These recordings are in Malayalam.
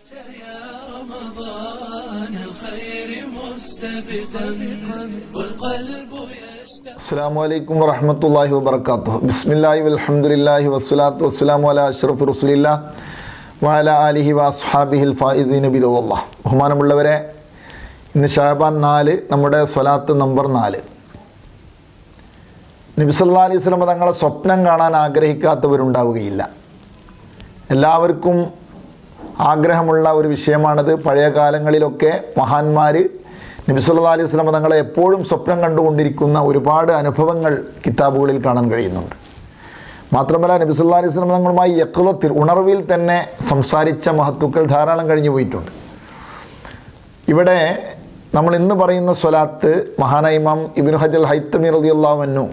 أنت يا رمضان الخير مستبقا والقلب يشتاق അസ്സാം വലൈക്കും വറഹമത്തല്ലാഹി വബർക്കാത്തു ബിസ്മില്ലാഹി വൽഹംദുലില്ലാഹി വസ്സലാത്തു വസ്സലാമു അല അഷ്റഫ് റസുലില്ല വഅല ആലിഹി വസ്ഹാബിഹിൽ ഫായിസീൻ ബിദുല്ലാ ബഹുമാനമുള്ളവരെ ഇന്ന് ഷാബാൻ നാല് നമ്മുടെ സ്വലാത്ത് നമ്പർ നാല് നബി സല്ലാ അലൈഹി സ്വലമ തങ്ങളെ സ്വപ്നം കാണാൻ ആഗ്രഹിക്കാത്തവരുണ്ടാവുകയില്ല എല്ലാവർക്കും ആഗ്രഹമുള്ള ഒരു വിഷയമാണിത്. പഴയ കാലങ്ങളിലൊക്കെ മഹാന്മാർ നബി സല്ലാ അലൈഹി സ്വലമ തങ്ങളെ എപ്പോഴും സ്വപ്നം കണ്ടുകൊണ്ടിരിക്കുന്ന ഒരുപാട് അനുഭവങ്ങൾ കിതാബുകളിൽ കാണാൻ കഴിയുന്നുണ്ട്. മാത്രമല്ല നബി സല്ലാ അലൈഹി സ്വലമ തങ്ങളുമായി യക്ലത്തിൽ ഉണർവിൽ തന്നെ സംസാരിച്ച മഹത്തുക്കൾ ധാരാളം കഴിഞ്ഞു പോയിട്ടുണ്ട്. ഇവിടെ നമ്മൾ ഇന്ന് പറയുന്ന സ്വലാത്ത് മഹാനൈമാം ഇബിൻ ഹജൽ ഹൈത്തമി റളിയല്ലാഹു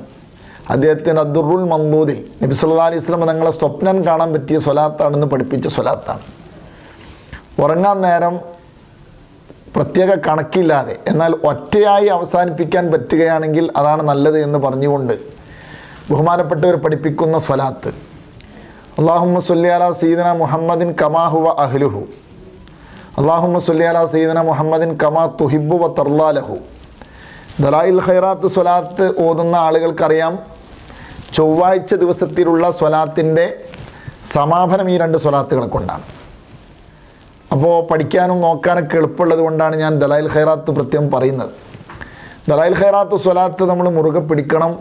അദ്ദേഹത്തിന്റെ അദ്ദുറുൽ മന്ദൂദിൽ നബി സല്ലാ അലൈഹി സ്വലമ തങ്ങളെ സ്വപ്നം കാണാൻ പറ്റിയ സ്വലാത്താണെന്ന് പഠിപ്പിച്ച സ്വലാത്താണ്. ഉറങ്ങാൻ നേരം പ്രത്യേക കണക്കില്ലാതെ എന്നാൽ ഒറ്റയായി അവസാനിപ്പിക്കാൻ പറ്റുകയാണെങ്കിൽ അതാണ് നല്ലത് എന്ന് പറഞ്ഞുകൊണ്ട് ബഹുമാനപ്പെട്ടവർ പഠിപ്പിക്കുന്ന സ്വലാത്ത്. അള്ളാഹുമ്മ സുല്യാല സീദന മുഹമ്മദിൻ കമാഹുവ അഹ്ലുഹു. അള്ളാഹുമ്മ സുല്യാല സീദന മുഹമ്മദിൻ കമാ തുഹിബു വ തർലാലഹു ദലായിൽ ഖൈറാത്ത് സ്വലാത്ത് ഓതുന്ന ആളുകൾക്കറിയാം ചൊവ്വാഴ്ച ദിവസത്തിലുള്ള സ്വലാത്തിന്റെ സമാപനം ഈ രണ്ട് സ്വലാത്തുകളെ കൊണ്ടാണ്. അപ്പോൾ പഠിക്കാനും നോക്കാനൊക്കെ എളുപ്പമുള്ളത് കൊണ്ടാണ് ഞാൻ ദലായിൽ ഖൈറാത്ത് പ്രത്യേകം പറയുന്നത്. ദലായിൽ ഖൈറാത്ത് സ്വലാത്ത് നമ്മൾ മുറുകെ പിടിക്കണം.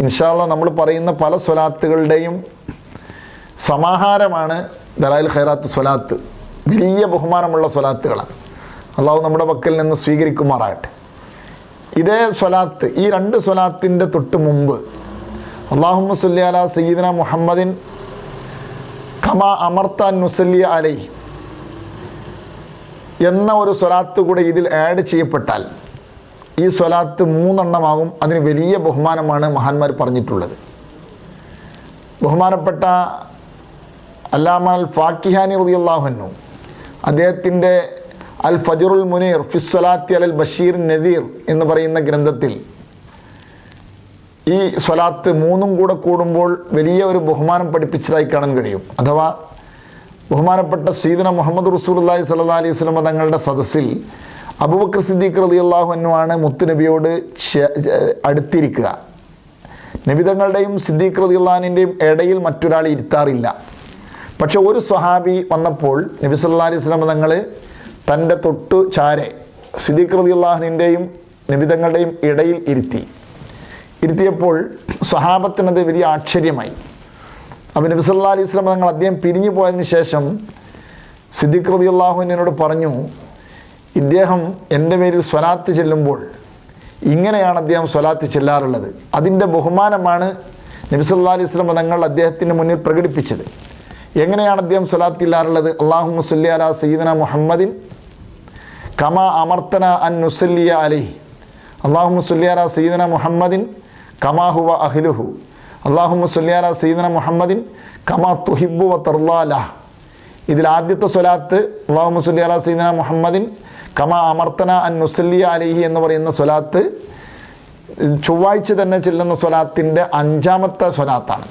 ഇൻഷാല്ല നമ്മൾ പറയുന്ന പല സ്വലാത്തുകളുടെയും സമാഹാരമാണ് ദലായിൽ ഖൈറാത്ത് സ്വലാത്ത്. വലിയ ബഹുമാനമുള്ള സ്വലാത്തുകളാണ്. അള്ളാഹു നമ്മുടെ പക്കൽ നിന്ന് സ്വീകരിക്കുമാറാകട്ടെ. ഇതേ സ്വലാത്ത് ഈ രണ്ട് സ്വലാത്തിന്റെ തൊട്ട് മുമ്പ് അള്ളാഹുമ്മ സല്ലി അല സയ്യിദിന മുഹമ്മദിൻ കമാ അമർത്താൻ നുസല്ലി അലൈ എന്ന ഒരു സ്വലാത്ത് കൂടെ ഇതിൽ ആഡ് ചെയ്യപ്പെട്ടാൽ ഈ സ്വലാത്ത് മൂന്നെണ്ണമാകും. അതിന് വലിയ ബഹുമാനമാണ് മഹാന്മാർ പറഞ്ഞിട്ടുള്ളത്. ബഹുമാനപ്പെട്ട അല്ലാമൽ ഫാക്കിഹാനി റളിയല്ലാഹുന്നു അദ്ദേഹത്തിന്റെ അൽ ഫജറുൽ മുനീർ ഫിസ്വലാത്തി അൽ ബഷീർ നദീർ എന്ന് പറയുന്ന ഗ്രന്ഥത്തിൽ ഈ സ്വലാത്ത് മൂന്നും കൂടെ കൂടുമ്പോൾ വലിയ ഒരു ബഹുമാനം പഠിപ്പിച്ചതായി കാണാൻ കഴിയും. അഥവാ ബഹുമാനപ്പെട്ട സീദന മുഹമ്മദ് റസൂലുള്ളാഹി സ്വല്ലല്ലാഹി അലൈഹി വസല്ലം തങ്ങളുടെ സദസ്സിൽ അബൂബക്കർ സിദ്ദീഖ് റളിയല്ലാഹു അൻഹുവാണ് മുത്തുനബിയോട് അടുത്തിരിക്കുക. നബിതങ്ങളുടെയും സിദ്ദീഖ് റളിയല്ലാഹിന്റെയും ഇടയിൽ മറ്റൊരാൾ ഇരുത്താറില്ല. പക്ഷെ ഒരു സ്വഹാബി വന്നപ്പോൾ നബി സല്ലാ അലൈഹി വസല്ലം തങ്ങൾ തന്റെ തൊട്ടു ചാരെ സിദ്ദീഖ് റളിയല്ലാഹുവിന്റെയും നബിതങ്ങളുടെയും ഇടയിൽ ഇരുത്തി. ഇരുത്തിയപ്പോൾ സ്വഹാബത്തിനത് വലിയ ആശ്ചര്യമായി. അപ്പോൾ നബി സല്ലാ അലൈഹി സ്വലം തങ്ങൾ അദ്ദേഹം പിരിഞ്ഞു പോയതിന് ശേഷം സിദ്ദിഖ് റതി അള്ളാഹുവിനോട് പറഞ്ഞു ഇദ്ദേഹം എന്റെ പേരിൽ സ്വലാത്ത് ചെല്ലുമ്പോൾ ഇങ്ങനെയാണ് അദ്ദേഹം സ്വലാത്ത് ചെല്ലാറുള്ളത്. അതിന്റെ ബഹുമാനമാണ് നബി സല്ലാ അലൈഹി സ്വലം തങ്ങൾ അദ്ദേഹത്തിന് മുന്നിൽ പ്രകടിപ്പിച്ചത്. എങ്ങനെയാണ് അദ്ദേഹം സ്വലാത്ത് ഇല്ലാറുള്ളത്? അള്ളാഹു മുസല്ലി അല സയ്യിദന മുഹമ്മദിൻ കമാ അമർത്തന അൻ നുസല്ലിയ അലി അള്ളാഹു മുസല്ലി അല സയ്യിദന മുഹമ്മദിൻ കമാഹുവ അഹ്ലുഹു. അള്ളാഹു സുല്യാല സീദന മുഹമ്മദിൻ കമാ തുഹിബു വ ഇതിൽ ആദ്യത്തെ സ്വലാത്ത് അള്ളാഹു സുല്യാല സീദന മുഹമ്മദിൻ കമാ അമർത്തന അൻ നുസല്ലിയ അലിഹി എന്ന് പറയുന്ന സ്വലാത്ത് ചൊവ്വാഴ്ച തന്നെ ചെല്ലുന്ന സ്വലാത്തിന്റെ അഞ്ചാമത്തെ സ്വലാത്താണ്.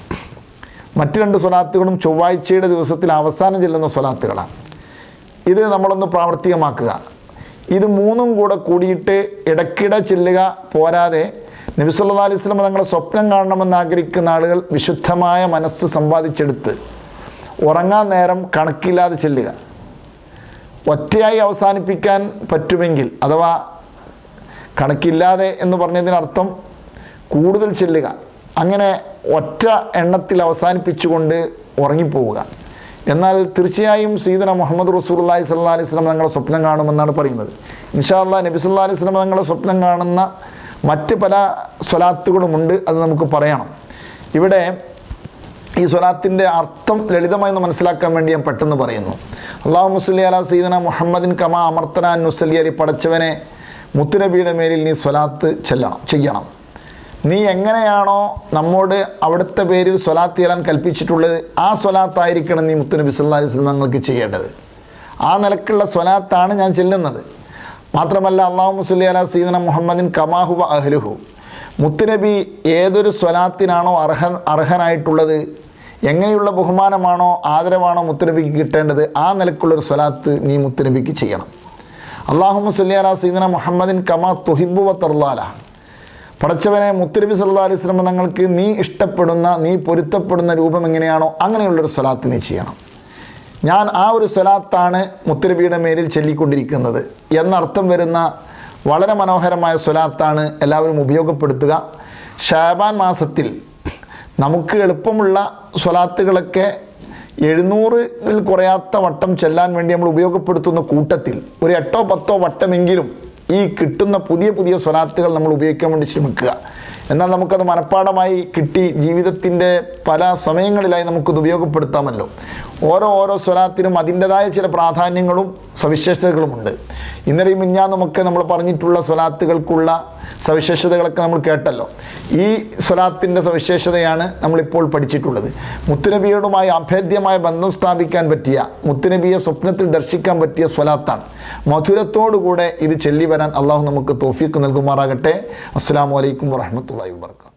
മറ്റ് രണ്ട് സ്വലാത്തുകളും ചൊവ്വാഴ്ചയുടെ ദിവസത്തിൽ അവസാനം ചെല്ലുന്ന സ്വലാത്തുകളാണ്. ഇത് നമ്മളൊന്ന് പ്രാവർത്തികമാക്കുക. ഇത് മൂന്നും കൂടെ കൂടിയിട്ട് ഇടയ്ക്കിടെ ചെല്ലുക പോരാതെ നബി സല്ലല്ലാഹു അലൈഹി വസല്ലം തങ്ങളെ സ്വപ്നം കാണണമെന്ന് ആഗ്രഹിക്കുന്ന ആളുകൾ വിശുദ്ധമായ മനസ്സ് സമ്പാദിച്ചെടുത്ത് ഉറങ്ങാൻ നേരം കണക്കില്ലാതെ ചെല്ലുക. ഒറ്റയായി അവസാനിപ്പിക്കാൻ പറ്റുമെങ്കിൽ അഥവാ കണക്കില്ലാതെ എന്ന് പറഞ്ഞതിനർത്ഥം കൂടുതൽ ചെല്ലുക. അങ്ങനെ ഒറ്റ എണ്ണത്തിൽ അവസാനിപ്പിച്ചുകൊണ്ട് ഉറങ്ങിപ്പോവുക. എന്നാൽ തീർച്ചയായും സീദന മുഹമ്മദ് റസൂലുള്ളാഹി സ്വല്ലാ അലൈഹി സ്വലം തങ്ങളെ സ്വപ്നം കാണുമെന്നാണ് പറയുന്നത്. ഇൻഷാ അല്ലാഹ് നബി സല്ലല്ലാഹി അലൈഹി സ്വലം തങ്ങളെ സ്വപ്നം കാണുന്ന മറ്റ് പല സ്വലാത്തുകളുമുണ്ട് അത് നമുക്ക് പറയണം. ഇവിടെ ഈ സ്വലാത്തിന്റെ അർത്ഥം ലളിതമായി ഒന്ന് മനസ്സിലാക്കാൻ വേണ്ടി ഞാൻ പെട്ടെന്ന് പറയുന്നു. അള്ളാഹു മുസ്ലി അല സീദന മുഹമ്മദിൻ കമാ അമർത്തന നുസലി അലി പടച്ചവനെ മുത്തുനബിയുടെ മേലിൽ നീ സ്വലാത്ത് ചെല്ലണം ചെയ്യണം. നീ എങ്ങനെയാണോ നമ്മോട് അവിടുത്തെ പേരിൽ സ്വലാത്ത് ചെയ്യാൻ കൽപ്പിച്ചിട്ടുള്ളത് ആ സ്വലാത്തായിരിക്കണം നീ മുത്തുനബി സല്ലാ അലൈഹി സ്വലം ഞങ്ങൾക്ക് ചെയ്യേണ്ടത്. ആ നിലക്കുള്ള സ്വലാത്താണ് ഞാൻ ചെല്ലുന്നത്. മാത്രമല്ല അള്ളാഹു മുസ്ലി അല സീദന മുഹമ്മദിൻ കമാഹുവ അഹ്ലുഹു. മുത്തുനബി ഏതൊരു സ്വലാത്തിനാണോ അർഹൻ അർഹനായിട്ടുള്ളത്? എങ്ങനെയുള്ള ബഹുമാനമാണോ ആദരവാണോ മുത്തുനബിക്ക് കിട്ടേണ്ടത്? ആ നിലക്കുള്ളൊരു സ്വലാത്ത് നീ മുത്തുനബിക്ക് ചെയ്യണം. അള്ളാഹു മുസ്ലി അല സീദന മുഹമ്മദിൻ കമാ തുഹിബു വത്തർലാല പടച്ചവനെ മുത്തുനബി സല്ലാ അലൈഹി സ്വലം തങ്ങൾക്ക് നീ ഇഷ്ടപ്പെടുന്ന നീ പൊരുത്തപ്പെടുന്ന രൂപം എങ്ങനെയാണോ അങ്ങനെയുള്ളൊരു സ്വലാത്ത് നീ ചെയ്യണം. ഞാൻ ആ ഒരു സ്വലാത്താണ് മുത്തരബിയുടെ മേലിൽ ചൊല്ലിക്കൊണ്ടിരിക്കുന്നത് എന്നർത്ഥം വരുന്ന വളരെ മനോഹരമായ സ്വലാത്താണ് എല്ലാവരും ഉപയോഗപ്പെടുത്തുക. ഷാബാൻ മാസത്തിൽ നമുക്ക് എളുപ്പമുള്ള സ്വലാത്തുകളൊക്കെ എഴുന്നൂറിൽ കുറയാത്ത വട്ടം ചെല്ലാൻ വേണ്ടി നമ്മൾ ഉപയോഗപ്പെടുത്തുന്ന കൂട്ടത്തിൽ ഒരു എട്ടോ പത്തോ വട്ടമെങ്കിലും ഈ കിട്ടുന്ന പുതിയ പുതിയ സ്വലാത്തുകൾ നമ്മൾ ഉപയോഗിക്കാൻ വേണ്ടി ശ്രമിക്കുക. എന്നാൽ നമുക്കത് മനഃപ്പാടമായി കിട്ടി ജീവിതത്തിന്റെ പല സമയങ്ങളിലായി നമുക്കത് ഉപയോഗപ്പെടുത്താമല്ലോ. ഓരോ ഓരോ സ്വലാത്തിനും അതിന്റെതായ ചില പ്രാധാന്യങ്ങളും സവിശേഷതകളുമുണ്ട്. ഇന്നലെയും മിഞ്ഞാന്നുമൊക്കെ നമ്മൾ പറഞ്ഞിട്ടുള്ള സ്വലാത്തുകൾക്കുള്ള സവിശേഷതകളൊക്കെ നമ്മൾ കേട്ടല്ലോ. ഈ സ്വലാത്തിന്റെ സവിശേഷതയാണ് നമ്മളിപ്പോൾ പഠിച്ചിട്ടുള്ളത്. മുത്തുനബിയോടുമായി അഭേദ്യമായ ബന്ധം സ്ഥാപിക്കാൻ പറ്റിയ മുത്തുനബിയെ സ്വപ്നത്തിൽ ദർശിക്കാൻ പറ്റിയ സ്വലാത്താണ് മധുരത്തോടുകൂടെ ഇത് ചൊല്ലി വരാൻ അള്ളാഹു നമുക്ക് തോഫീക്ക് നൽകുമാറാകട്ടെ. അസ്സാം വലൈക്കും വാഹമത്തല്ലാ വാബർക്കാത്തു